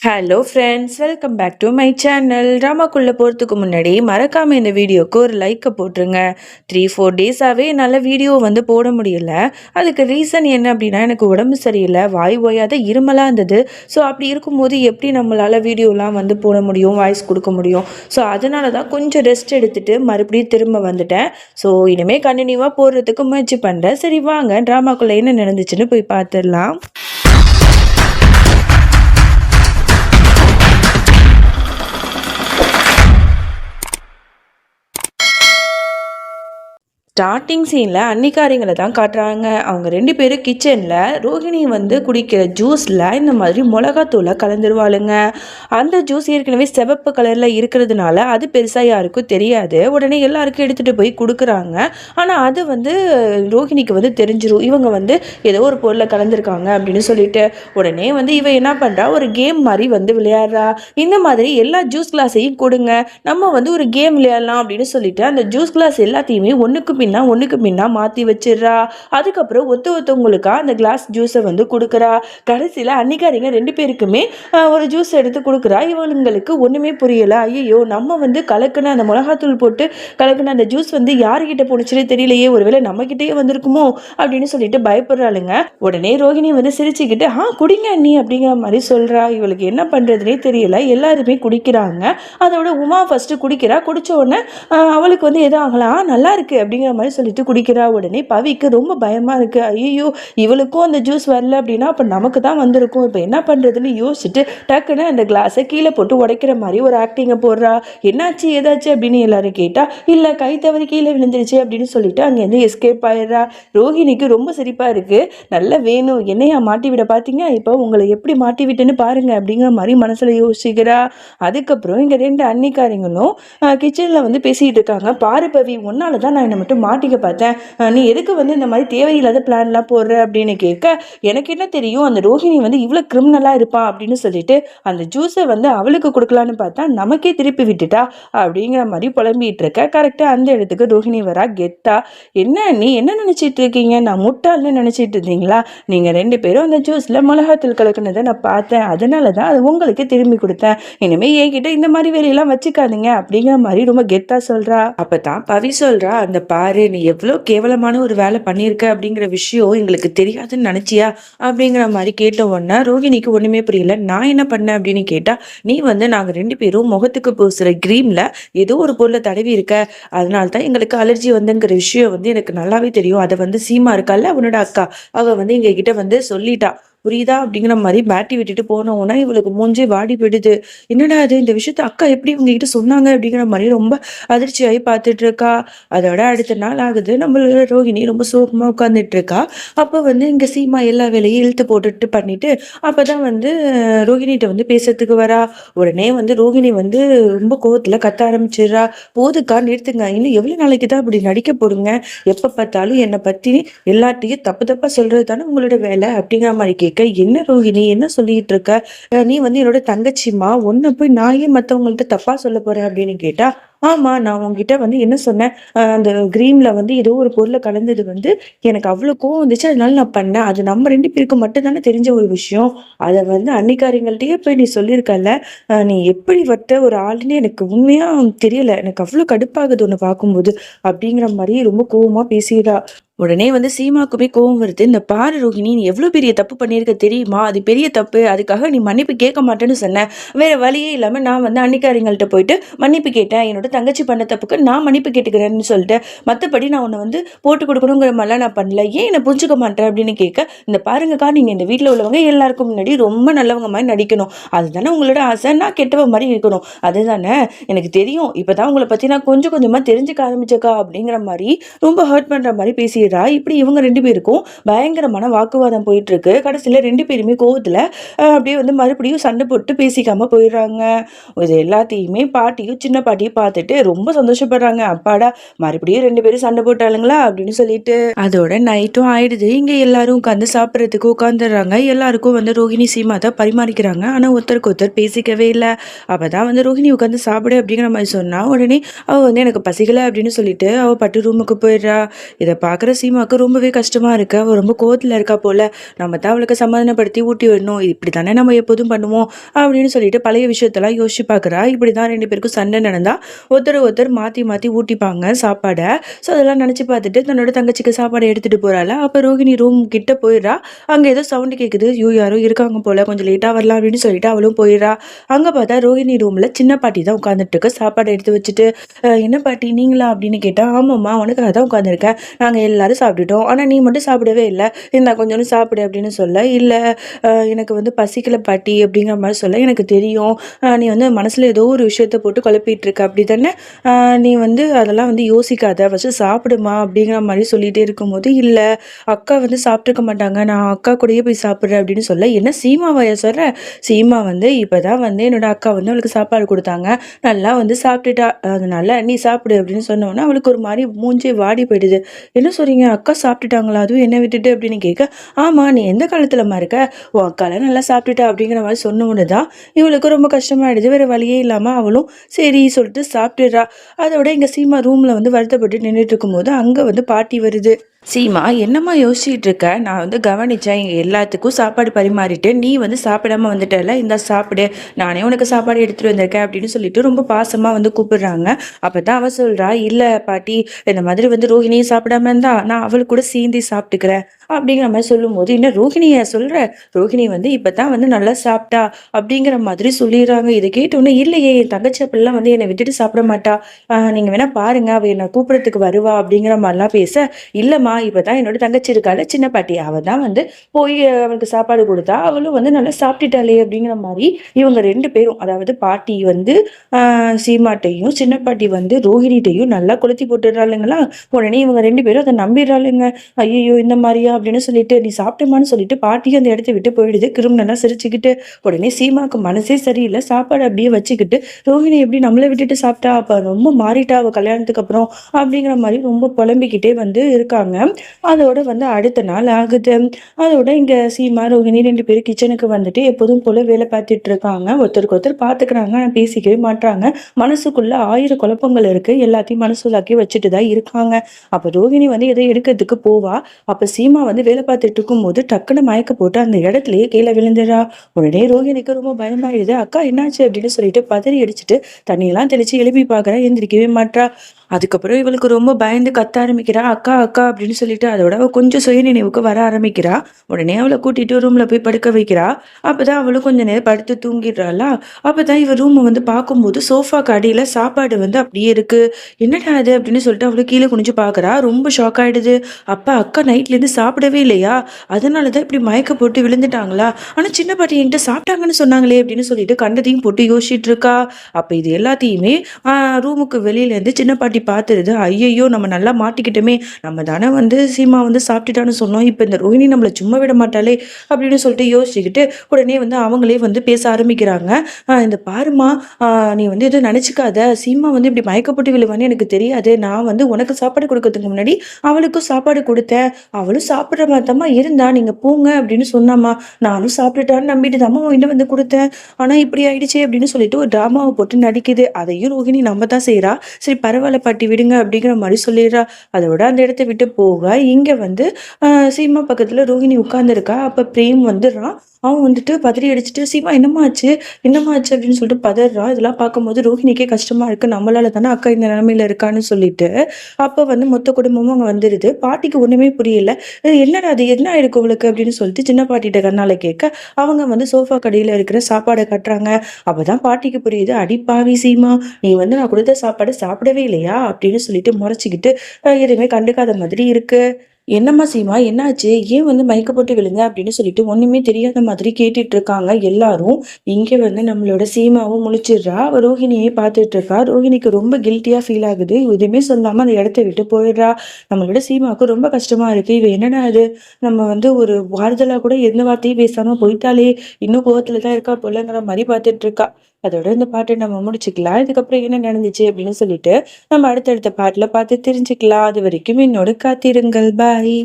Hello friends welcome back to my channel ட்ராமாக்குள்ளே போகிறதுக்கு முன்னாடி மறக்காமல் இந்த வீடியோவுக்கு ஒரு லைக்கை போட்டுருங்க. த்ரீ ஃபோர் டேஸாகவே என்னால் வீடியோ வந்து போட முடியல. அதுக்கு ரீசன் என்ன அப்படின்னா எனக்கு உடம்பு சரியில்லை வாய் ஓயாத இருமலாக இருந்தது. ஸோ அப்படி இருக்கும்போது எப்படி நம்மளால் வீடியோலாம் வந்து போட முடியும் வாய்ஸ் கொடுக்க முடியும்? ஸோ அதனால தான் கொஞ்சம் ரெஸ்ட் எடுத்துகிட்டு மறுபடியும் திரும்ப வந்துட்டேன். ஸோ இனிமேல் கண்டினியூவாக போடுறதுக்கு முயற்சி பண்ணுறேன் சரி வாங்க. ட்ராமாக்குள்ளே என்ன நடந்துச்சுன்னு போய் பார்த்துடலாம். ஸ்டார்டிங் சீனில் அன்னிக்காரிங்களை தான் காட்டுறாங்க. அவங்க ரெண்டு பேரும் கிச்சனில் ரோஹிணி வந்து குடிக்கிற ஜூஸில் இந்த மாதிரி மிளகாத்தூளை கலந்துருவாளுங்க. அந்த ஜூஸ் ஏற்கனவே சிவப்பு கலரில் இருக்கிறதுனால அது பெருசாக யாருக்கும் தெரியாது. உடனே எல்லாருக்கும் எடுத்துகிட்டு போய் கொடுக்குறாங்க. ஆனால் அது வந்து ரோஹிணிக்கு வந்து தெரிஞ்சிடும் இவங்க வந்து ஏதோ ஒரு பொருளை கலந்துருக்காங்க அப்படின்னு சொல்லிட்டு. உடனே வந்து இவ என்ன பண்ணுறா ஒரு கேம் மாதிரி வந்து விளையாடுறா. இந்த மாதிரி எல்லா ஜூஸ் கிளாஸையும் கொடுங்க. நம்ம வந்து ஒரு கேம் விளையாடலாம் அப்படின்னு சொல்லிட்டு அந்த ஜூஸ் கிளாஸ் எல்லாத்தையுமே ஒன்றுக்கு பின்னா ஒன்றுக்கு பின்னா மாற்றி வச்சிடுறா. அதுக்கப்புறம் ஒத்து ஒருத்தவங்களுக்கா அந்த கிளாஸ் ஜூஸை வந்து கொடுக்குறா. கடைசியில் அன்னிக்காரிங்க ரெண்டு பேருக்குமே ஒரு ஜூஸ் எடுத்து கொடுக்குறா. இவங்களுக்கு ஒன்றுமே புரியலை. ஐயோ நம்ம வந்து கலக்குன அந்த மிளகாத்தூள் போட்டு கலக்குன அந்த ஜூஸ் வந்து யாருக்கிட்ட போணுச்சுனே தெரியலையே. ஒருவேளை நம்மக்கிட்டேயே வந்திருக்குமோ அப்படின்னு சொல்லிட்டு பயப்படுறாளுங்க. உடனே ரோகிணி வந்து சிரிச்சுக்கிட்டு ஆ குடிங்க நீ அப்படிங்கிற மாதிரி சொல்கிறா இவளுக்கு என்ன பண்ணுறதுனே தெரியல. எல்லாருமே குடிக்கிறாங்க. அதோட உமா ஃபஸ்ட்டு குடிக்கிறா. குடித்த உடனே அவளுக்கு வந்து எதுவும் ஆகலாம் நல்லா இருக்கு அப்படிங்கிற மாதிரி சொல்லிட்டு குடிக்கிறா உடனே பவிக்கு ரொம்ப பயமாக இருக்கு. ஐயோ இவளுக்கும் அந்த ஜூஸ் வரல அப்படின்னா அப்போ நமக்கு தான் வந்திருக்கும். இப்போ என்ன பண்ணுறதுன்னு யோசிச்சுட்டு டக்குன்னு அந்த கிளாஸை கீழே போட்டு உடைக்கிற மாதிரி ஒரு ஆக்டிங்கை போடுறா. என்னாச்சு ஏதாச்சு அப்படின்னு எல்லாரும் கேட்டால் இல்லை கை தவறி கீழே விழுந்துருச்சு அப்படின்னு சொல்லிட்டு அங்கேருந்து எஸ்கேப் ஆயிடுறா. ரோஹிணிக்கு ரொம்ப சிரிப்பாக இருக்கு. நல்லா வேணும் என்னையா மாட்டி விட பார்த்தீங்க இப்போ உங்களை எப்படி மாட்டி விட்டேன்னு பாருங்க அப்படிங்கிற மாதிரி மனசில் யோசிக்கிறா. அதுக்கப்புறம் இங்கே ரெண்டு அன்னிக்காரங்களும் கிச்சனில் வந்து பேசிகிட்டு இருக்காங்க. பாரு பவி உன்னால தான் நான் என்னை மட்டும் மாட்டிக்க பார்த்தேன். நீ எதுக்கு வந்து இந்த மாதிரி தேவையில்லாத பிளான்லாம் போடுற அப்படின்னு கேட்க எனக்கு என்ன தெரியும் அந்த ரோஹிணி வந்து இவ்வளோ கிரிமினலாக இருப்பா அப்படின்னு சொல்லிட்டு அந்த ஜூஸை வந்து அவளுக்கு கொடுக்கலான்னு பார்த்தா நமக்கே திருப்பி விட்டுட்டா அப்படிங்கிற மாதிரி புலம்பிட்டு இருக்க. கரெக்டாக அந்த இடத்துக்கு ரோஹிணி வரா கெத்தா. என்ன நீ என்ன நினச்சிட்டு இருக்கீங்க? நான் முட்டாள்னு நினச்சிட்டு இருந்தீங்களா? நீங்கள் ரெண்டு பேரும் அந்த ஜூஸில் மிளகாத்தூள் கலக்குனதை நான் பார்த்தேன். அதனால தான் அது உங்களுக்கு திரும்பி கொடுத்தேன். இனிமேல் என்கிட்ட இந்த மாதிரி வேலையெல்லாம் வச்சுக்காதீங்க அப்படிங்கிற மாதிரி ரொம்ப கெத்தா சொல்றா. அப்பதான் பவி சொல்கிறா அந்த பா பாரு நீ எவ்வளோ கேவலமான ஒரு வேலை பண்ணியிருக்க அப்படிங்கிற விஷயம் எங்களுக்கு தெரியாதுன்னு நினச்சியா அப்படிங்கிற மாதிரி கேட்ட உடனே ரோகிணிக்கு ஒண்ணுமே புரியல. நான் என்ன பண்ணேன் அப்படின்னு கேட்டா நீ வந்து நாங்கள் ரெண்டு பேரும் முகத்துக்கு பூசுகிற க்ரீமில் ஏதோ ஒரு பொருளை தடவி இருக்க. அதனால தான் எங்களுக்கு அலர்ஜி வந்துங்கிற விஷயம் வந்து எனக்கு நல்லாவே தெரியும். அதை வந்து சீமா இருக்கால அவனோட அக்கா. அவள் வந்து எங்ககிட்ட வந்து சொல்லிட்டா. புரியுதா அப்படிங்கிற மாதிரி பேட்டி விட்டுட்டு போனோன்னா இவளுக்கு மூஞ்சே வாடி போயிடுது. என்னடா அது இந்த விஷயத்த அக்கா எப்படி உங்ககிட்ட சொன்னாங்க அப்படிங்கிற மாதிரி ரொம்ப அதிர்ச்சியாகி பார்த்துட்டு இருக்கா அதோட அடுத்த நாள் ஆகுது. நம்மளோட ரோகிணி ரொம்ப சோகமாக உட்காந்துட்டு இருக்கா அப்போ வந்து இங்கே சீமா எல்லா வேலையும் இழுத்து போட்டுட்டு பண்ணிட்டு அப்போ தான் வந்து ரோஹிணிகிட்ட ரோகிணிகிட்ட வந்து பேசுறதுக்கு வரா. உடனே வந்து ரோஹிணி வந்து ரொம்ப கோவத்தில் கத்த ஆரம்பிச்சிடுறா. போதுக்கா நிறுத்துங்க. இன்னும் எவ்வளோ நாளைக்கு தான் இப்படி நடிக்க போடுங்க? எப்போ பார்த்தாலும் என்னை பற்றி எல்லாத்தையும் தப்பு தப்பாக சொல்கிறது தானே உங்களோட வேலை அப்படிங்கிற மாதிரி கேட்க இருக்க? என்ன ரோஹிணி? என்ன சொல்லிட்டு இருக்க? நீ வந்து என்னோட தங்கச்சிமா ஒன்னு போய் நான் ஏன் மற்றவங்கள்ட்ட தப்பா சொல்ல போறேன் அப்படின்னு கேட்டா ஆமா நான் உங்ககிட்ட வந்து என்ன சொன்னேன்? அந்த கிரீம்ல வந்து ஏதோ ஒரு பொருளை கலந்தது வந்து எனக்கு அவ்வளோ கோவம் வந்துச்சு. அதனால நான் பண்ணேன். அது நம்ம ரெண்டு பேருக்கு மட்டும் தானே தெரிஞ்ச ஒரு விஷயம். அதை வந்து அன்னிக்காரங்கள்ட்டயே போய் நீ சொல்லியிருக்கல அஹ் நீ எப்படி வட்ட ஒரு ஆளுன்னு எனக்கு உண்மையா தெரியல. எனக்கு அவ்வளோ கடுப்பாகுது உன்னை பார்க்கும்போது. அப்படிங்கிற மாதிரி ரொம்ப கோவமா பேசிடுறா உடனே வந்து சீமாக்குமே கோவம் வருது இந்த பாரு ரோஹிணி நீ எவ்வளோ பெரிய தப்பு பண்ணியிருக்க தெரியுமா? அது பெரிய தப்பு. அதுக்காக நீ மன்னிப்பு கேட்க மாட்டேன்னு சொன்னேன் வேறு வழியே இல்லாமல் நான் வந்து அன்னிக்காரிங்கள்ட்ட போயிட்டு மன்னிப்பு கேட்டேன். என்னோட தங்கச்சி பண்ண தப்புக்கு நான் மன்னிப்பு கேட்டுக்கிறேன்னு சொல்லிட்டு மற்றபடி நான் உன்னை வந்து போட்டு கொடுக்கணுங்கிற மாதிரிலாம் நான் பண்ணல. ஏன் என்னை புரிஞ்சுக்க மாட்டேன் அப்படின்னு கேட்க இந்த பாருங்கக்கா நீங்கள் இந்த வீட்டில் உள்ளவங்க எல்லாருக்கும் முன்னாடி ரொம்ப நல்லவங்க மாதிரி நடிக்கணும். அதுதானே உங்களோட ஆசை. நான் கெட்டவ மாதிரி இருக்கணும். அதுதானே எனக்கு தெரியும். இப்போ தான் உங்களை பற்றி நான் கொஞ்சம் கொஞ்சமாக தெரிஞ்சுக்க ஆரம்பிச்சக்கா. அப்படிங்கிற மாதிரி ரொம்ப ஹர்ட் பண்ணுற மாதிரி பேசி பேசிடுறா இப்படி இவங்க ரெண்டு பேருக்கும் பயங்கரமான வாக்குவாதம் போயிட்டு இருக்கு கடைசியில் ரெண்டு பேருமே கோவத்தில் அப்படியே வந்து மறுபடியும் சண்டை போட்டு பேசிக்காம போயிடுறாங்க. இது எல்லாத்தையுமே பாட்டியும் சின்ன பாட்டியும் பார்த்துட்டு ரொம்ப சந்தோஷப்படுறாங்க. அப்பாடா மறுபடியும் ரெண்டு பேரும் சண்டை போட்டாளுங்களா? அப்படின்னு சொல்லிட்டு. அதோட நைட்டும் ஆயிடுது. இங்க எல்லாரும் உட்காந்து சாப்பிட்றதுக்கு உட்காந்துடுறாங்க எல்லாருக்கும் வந்து ரோஹிணி சீமா தான் பரிமாறிக்கிறாங்க. ஆனா ஒருத்தருக்கு ஒருத்தர் பேசிக்கவே இல்லை. அப்பதான் வந்து ரோஹிணி உட்காந்து சாப்பிடு அப்படிங்கிற மாதிரி சொன்னா உடனே அவ வந்து எனக்கு பசிக்கல அப்படின்னு சொல்லிட்டு அவ பட்டு ரூமுக்கு போயிடுறா. இதை பார்க்குற சீமாவுக்கு ரொம்பவே கஷ்டமாக இருக்க. அவள் ரொம்ப கோவத்தில் இருக்கா போல். நம்ம தான் அவளுக்கு சமாதானப்படுத்தி ஊட்டி விடணும். இப்படி தானே நம்ம எப்போதும் பண்ணுவோம் அப்படின்னு சொல்லிட்டு பழைய விஷயத்தெல்லாம் யோசிச்சு பார்க்குறா இப்படி தான் ரெண்டு பேருக்கும் சண்டை நடந்தால் ஒருத்தர் ஒருத்தர் மாற்றி மாற்றி ஊட்டிப்பாங்க சாப்பாடை. ஸோ அதெல்லாம் நினச்சி பார்த்துட்டு தன்னோட தங்கச்சிக்கு சாப்பாடை எடுத்துகிட்டு போகிறாள் அப்போ ரோகிணி ரூம் கிட்ட போயிடுறா. அங்கே ஏதோ சவுண்டு கேட்குது யூ யாரோ இருக்காங்க போல். கொஞ்சம் லேட்டாக வரலாம் அப்படின்னு சொல்லிட்டு அவளும் போயிடுறா. அங்கே பார்த்தா ரோகிணி ரூமில் சின்ன பாட்டி தான் உட்காந்துட்டு இருக்கு. சாப்பாடு எடுத்து வச்சுட்டு என்ன பாட்டி? நீங்களா? அப்படின்னு கேட்டால் ஆமாம்மா உனக்காக தான் உட்காந்துருக்கேன் நாங்கள் எல்லாரும் சாப்பிட்டுட்டோம். ஆனால் நீ மட்டும் சாப்பிடவே இல்லை. இந்தா கொஞ்சோண்டு சாப்பிடு அப்படின்னு சொல்ல. இல்லை எனக்கு வந்து பசிக்கல பாட்டி அப்படிங்கிற மாதிரி சொல்ல. எனக்கு தெரியும். நீ வந்து மனசில் ஏதோ ஒரு விஷயத்த போட்டு குழப்பிட்டு இருக்க. அப்படி தானே? நீ வந்து அதெல்லாம் வந்து யோசிக்காத. ஃபஸ்ட்டு சாப்பிடுமா அப்படிங்கிற மாதிரி சொல்லிகிட்டே இருக்கும்போது இல்லை அக்கா வந்து சாப்பிட்ருக்க மாட்டாங்க. நான் அக்கா கூடயே போய் சாப்பிட்றேன் அப்படின்னு சொல்ல. என்ன சீமாவைய சொல்கிற சீமா வந்து இப்போ தான் வந்து என்னோட அக்கா வந்து அவளுக்கு சாப்பாடு கொடுத்தாங்க. நல்லா வந்து சாப்பிட்டுட்டா. அதனால நீ சாப்பிடு அப்படின்னு சொன்னோன்னா அவளுக்கு ஒரு மாதிரி மூஞ்சே வாடி போயிடுது. என்ன சொல்கிறீங்க அக்கா சாப்பிட்டுட்டாங்களா அதுவும் என்ன விட்டுட்டு அப்படின்னு கேட்க ஆமாம் நீ எந்த காலத்துலமா இருக்க உன் அக்காலாம் நல்லா சாப்பிட்டுட்டா? அப்படிங்கிற மாதிரி சொன்ன உடனே தான் இவளுக்கு ரொம்ப கஷ்டமாயிடுது வேறு வழியே இல்லாமல் அவளும் சரி சொல்லிட்டு சாப்பிட்டுடுறா. அதோட இங்கே சீமா ரூமில் வந்து வருத்தப்பட்டு நின்றுட்டு இருக்கும்போது அங்கே வந்து பாட்டி வருது. சீமா என்னம்மா யோசிச்சுட்டு இருக்க நான் வந்து கவனிச்சேன் இங்கே எல்லாத்துக்கும் சாப்பாடு பரிமாறிட்டு நீ வந்து சாப்பிடாம வந்துட்டல இந்த சாப்பிடு நானே உனக்கு சாப்பாடு எடுத்துட்டு வந்திருக்கேன் அப்படின்னு சொல்லிட்டு ரொம்ப பாசமா வந்து கூப்பிடுறாங்க. அப்பதான் அவள் சொல்றா இல்லை பாட்டி இந்த மாதிரி வந்து ரோஹிணியும் சாப்பிடாம இருந்தா நான் அவள் கூட சீந்தி சாப்பிட்டுக்கிறேன். அப்படிங்கிற மாதிரி சொல்லும்போது என்ன ரோஹிணியை சொல்ற? ரோஹிணி வந்து இப்பதான் வந்து நல்லா சாப்பிட்டா? அப்படிங்கிற மாதிரி சொல்லிடுறாங்க. இதை கேட்டோன்னே இல்லையே என் தங்கச்சி அப்படிலாம் வந்து என்னை விட்டுட்டு சாப்பிட மாட்டா. நீங்கள் நீங்க வேணா பாருங்க அவள் என்னை கூப்பிட்றதுக்கு வருவா. அப்படிங்கிற மாதிரிலாம் பேச இல்லைம்மா இப்பதான் என்னோட தங்கச்சி இருக்காள் சின்ன பாட்டி. அவள் தான் வந்து போய் அவளுக்கு சாப்பாடு கொடுத்தா அவளும் வந்து நல்லா சாப்பிட்டுட்டாளே அப்படிங்கிற மாதிரி இவங்க ரெண்டு பேரும் அதாவது பாட்டி வந்து சீமாட்டையும் சின்ன பாட்டி வந்து ரோஹிணிட்டையும் நல்லா கொளுத்தி போட்டுடுறாளுங்களா? உடனே இவங்க ரெண்டு பேரும் அதை நம்பிடுறாளுங்க. ஐயோ இந்த மாதிரியா அப்படின்னு சொல்லிட்டு நீ சாப்பிட்டமான்னு சொல்லிட்டு பாட்டியும் அந்த இடத்த விட்டு போயிடுது. கிருமினெல்லாம் சிரிச்சுக்கிட்டு உடனே சீமாவுக்கு மனசே சரியில்லை. சாப்பாடு அப்படியே வச்சுக்கிட்டு ரோஹிணி எப்படி நம்மளை விட்டுட்டு சாப்பிட்டா? அப்போ ரொம்ப மாறிட்டா அவள் கல்யாணத்துக்கு அப்புறம் அப்படிங்கிற மாதிரி ரொம்ப புலம்பிக்கிட்டே வந்து இருக்காங்க. அதோட வந்து அடுத்த நாள் ஆகுது. அதோட இங்க சீமா ரோஹிணி ரெண்டு பேரும் கிச்சனுக்கு வந்துட்டு எப்போதும் போல வேலை பார்த்துட்டு இருக்காங்க. ஒருத்தருக்கு ஒருத்தர் பார்த்துக்கிறாங்க ஆனா பேசிக்கவே மாட்றாங்க. மனசுக்குள்ள ஆயிரம் குழப்பங்கள் இருக்கு. எல்லாத்தையும் மனசுலாக்கி வச்சுட்டு தான் இருக்காங்க. அப்ப ரோஹிணி வந்து எதை எடுக்கிறதுக்கு போவா? அப்ப சீமா வந்து வேலை பார்த்துட்டு இருக்கும்போது டக்குன்னு மயக்க போட்டு அந்த இடத்துலயே கீழே விழுந்துடா உடனே ரோஹிணிக்கு ரொம்ப பயமாயிடுது. அக்கா என்னாச்சு? அப்படின்னு சொல்லிட்டு பதறி அடிச்சுட்டு தண்ணியெல்லாம் தெளிச்சு எழுப்பி பார்க்கறா. எந்திரிக்கவே மாட்றா. அதுக்கப்புறம் இவளுக்கு ரொம்ப பயந்து கத்த ஆரம்பிக்கிறா அக்கா அக்கா அப்படின்னு சொல்லிட்டு அதோட கொஞ்சம் சுய நினைவுக்கு வர ஆரம்பிக்கிறா. உடனே அவளை கூட்டிட்டு ரூம்ல போய் படுக்க வைக்கிறா. அப்பதான் அவளும் கொஞ்ச நேரம் படுத்து தூங்கிடுறாளா? அப்பதான் இவ ரூம் வந்து பார்க்கும்போது சோஃபாக்கு அடியில சாப்பாடு வந்து அப்படியே இருக்கு. என்னடா அது அப்படின்னு சொல்லிட்டு அவளை கீழே குனிஞ்சு பாக்குறா ரொம்ப ஷாக் ஆயிடுது. அப்பா அக்கா நைட்ல இருந்து சாப்பிடவே இல்லையா? அதனாலதான் இப்படி மயக்க போட்டு விழுந்துட்டாங்களா? ஆனா சின்ன பாட்டி என்கிட்ட சாப்பிட்டாங்கன்னு சொன்னாங்களே அப்படின்னு சொல்லிட்டு கண்டதையும் போட்டு யோசிச்சுட்டு இருக்கா. அப்ப இது எல்லாத்தையுமே ரூமுக்கு வெளியில இருந்து சின்ன பாட்டி பார்த்துருது ஐயையோ நம்ம நல்லா மாட்டிக்கிட்டோமே நம்ம தானே வந்து சீமா வந்து சாப்பிட்டுட்டான்னு சொன்னோம் இப்போ இந்த ரோஹிணி நம்மளை சும்மா விட மாட்டாளே அப்படின்னு சொல்லிட்டு யோசிச்சுக்கிட்டு உடனே வந்து அவங்களே வந்து பேச ஆரம்பிக்கிறாங்க. ஆஹ் இந்த பாருமா நீ வந்து எதுவும் நினச்சிக்காத சீமா வந்து இப்படி மயக்கப்பட்டு விழுவான்னு எனக்கு தெரியாது நான் வந்து உனக்கு சாப்பாடு கொடுக்கறதுக்கு முன்னாடி அவளுக்கும் சாப்பாடு கொடுத்தேன் அவளும் சாப்பிட்ற மாதிரிதாம்மா இருந்தா நீங்க போங்க அப்படின்னு சொன்னாம்மா. நானும் சாப்பிட்டுட்டான்னு நம்பிட்டு தாம்மா உன்கிட்ட வந்து கொடுத்தேன். ஆனா இப்படி ஆயிடுச்சே அப்படின்னு சொல்லிட்டு ஒரு டிராமாவை போட்டு நடிக்குது. அதையும் ரோஹிணி நம்ம தான் செய்கிறா சரி பரவாயில்ல பாட்டி விடுங்க அப்படிங்கிற மாதிரி சொல்லிடுறா. அதோட அந்த இடத்த விட்டு போக இங்கே வந்து சீமா பக்கத்தில் ரோஹிணி உட்கார்ந்துருக்கா. அப்போ பிரேம் வந்துடுறான் அவன் வந்துட்டு பதறி அடிச்சுட்டு சீமா என்னம்மா ஆச்சு என்னம்மா ஆச்சு அப்படின்னு சொல்லிட்டு பதறான் இதெல்லாம் பார்க்கும்போது ரோஹிணிக்கே கஷ்டமா இருக்கு. நம்மளால தானே அக்கா இந்த நிலமையில இருக்கான்னு சொல்லிட்டு. அப்போ வந்து மொத்த குடும்பமும் அங்கே வந்துடுது பாட்டிக்கு ஒன்றுமே புரியல. என்னடா அது என்ன ஆயிருக்கு உங்களுக்கு அப்படின்னு சொல்லிட்டு சின்ன பாட்டிகிட்ட கண்ணால கேட்க அவங்க வந்து சோஃபா கடையில் இருக்கிற சாப்பாடை கட்டுறாங்க. அப்போ தான் பாட்டிக்கு புரியுது. அடிப்பாவி சீமா நீ வந்து நான் கொடுத்த சாப்பாடு சாப்பிடவே இல்லையா? அப்படின்னு சொல்லிட்டு முறைச்சிக்கிட்டு எதுவுமே கண்டுக்காத மாதிரி இருக்கு. என்னம்மா சீமா என்னாச்சு? ஏன் வந்து மயக்க போட்டு விழுங்க அப்படின்னு சொல்லிட்டு ஒண்ணுமே தெரியாத மாதிரி கேட்டுட்டு இருக்காங்க எல்லாரும். இங்க வந்து நம்மளோட சீமாவும் முழிச்சிடுறா. ரோஹிணியை பார்த்துட்டு இருக்கா. ரோஹிணிக்கு ரொம்ப கில்ட்டியா ஃபீல் ஆகுது. எதுவுமே சொல்லாம அந்த இடத்த விட்டு போயிடுறா. நம்மளோட சீமாவுக்கு ரொம்ப கஷ்டமா இருக்கு. இவ என்னடா அது நம்ம வந்து ஒரு வாரதலா கூட எந்த வார்த்தையும் பேசாம போயிட்டாலே இன்னும் கோவத்துல தான் இருக்கா போலங்கிற மாதிரி பார்த்துட்டு இருக்கா. அதோட இந்த பாட்டை நம்ம முடிச்சுக்கலாம். இதுக்கப்புறம் என்ன நடந்துச்சு அப்படின்னு சொல்லிட்டு நம்ம அடுத்தடுத்த பாட்டில் பார்த்து தெரிஞ்சுக்கலாம். அது வரைக்கும் என்னோட காத்திருங்கள். பாய்